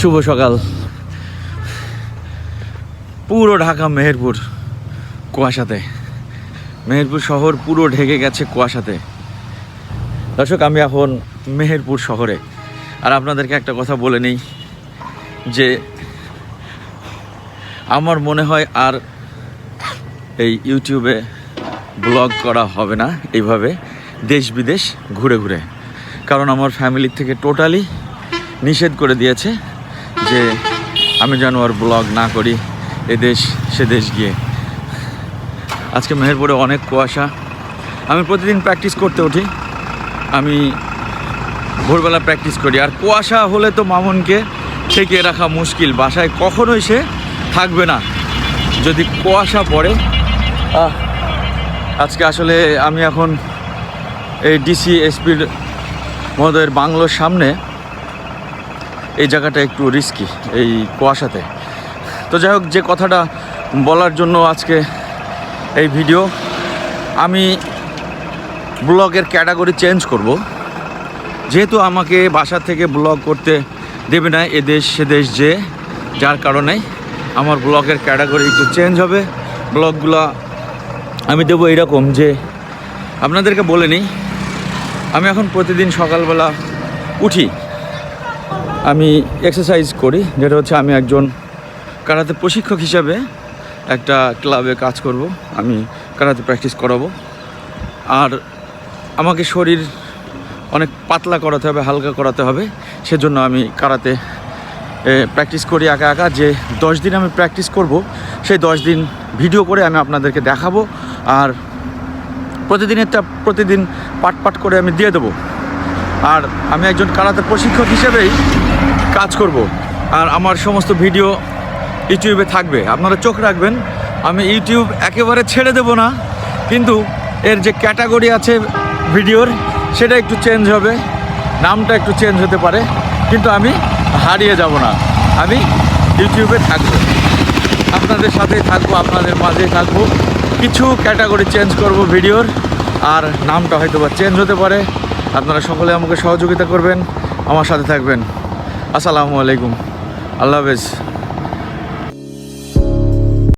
শুভ সকাল। পুরো ঢাকা, মেহেরপুর, কুয়াশাতে। মেহেরপুর শহর পুরো ঢেকে গেছে কুয়াশাতে। দর্শক, আমি এখন মেহেরপুর শহরে। আর আপনাদেরকে একটা কথা বলে নেই, যে আমার মনে হয় আর এই ইউটিউবে ব্লগ করা হবে না এইভাবে, দেশ বিদেশ ঘুরে ঘুরে। কারণ আমার ফ্যামিলির থেকে টোটালি নিষেধ করে দিয়েছে যে আমি যেন আর ব্লগ না করি, এ দেশ, সে দেশ গিয়ে। আজকে মেহেরপুরে অনেক কুয়াশা। আমি প্রতিদিন প্র্যাকটিস করতে উঠি। আমি ভোরবেলা প্র্যাকটিস করি। আর কুয়াশা হলে তো মামুনকে ঠেকিয়ে রাখা মুশকিল। বাসায় কখনোই সে থাকবে না। যদি কুয়াশা পড়ে আজকে আসলে আমি এখন এই ডিসি এসপির মহোদয়ের বাংলোর সামনে এই জায়গাটা একটু রিস্কি এই কুয়াশাতে। তো যাই হোক, যে কথাটা বলার জন্য আজকে এই ভিডিও আমি ব্লগের ক্যাটাগরি চেঞ্জ করব। যেহেতু আমাকে বাসা থেকে ব্লগ করতে দেবে না, এ দেশ, সে দেশ, যে, যার কারণে আমার ব্লগের ক্যাটাগরি একটু চেঞ্জ হবে। ব্লগগুলো আমি দেবো এরকম যে, আপনাদেরকে বলে নিই, আমি এখন প্রতিদিন সকালবেলা উঠি। আমি এক্সারসাইজ করি, যেটা হচ্ছে আমি একজন কারাতে প্রশিক্ষক হিসাবে একটা ক্লাবে কাজ করব, আমি কারাতে প্র্যাকটিস করাবো। আর আমাকে শরীর অনেক পাতলা করাতে হবে, হালকা করাতে হবে, সেজন্য আমি কারাতে প্র্যাকটিস করি একা একা। যে দশ দিন আমি প্র্যাকটিস করব, সেই দশ দিন ভিডিও করে আমি আপনাদেরকে দেখাবো, আর প্রতিদিনেরটা, প্রতিদিন পাট পাট করে আমি দিয়ে দেবো। আর আমি একজন কারাতে প্রশিক্ষক হিসেবেই কাজ করব। আর আমার সমস্ত ভিডিও ইউটিউবে থাকবে। আপনারা চোখ রাখবেন, আমি ইউটিউব একেবারে ছেড়ে দেব না, কিন্তু এর যে ক্যাটাগরি আছে ভিডিওর, সেটা একটু চেঞ্জ হবে, নামটা একটু চেঞ্জ হতে পারে, কিন্তু আমি হারিয়ে যাব না। আমি ইউটিউবে থাকব। আপনাদের সাথেই থাকব, আপনাদের মাঝেই থাকব। কিছু ক্যাটাগরি চেঞ্জ করব ভিডিওর, আর নামটা হয়তো বা চেঞ্জ হতে পারে। আপনারা সকলে আমাকে সহযোগিতা করবেন আমার সাথে থাকবেন। আসসালামু আলাইকুম। আল্লাহ হাফেজ।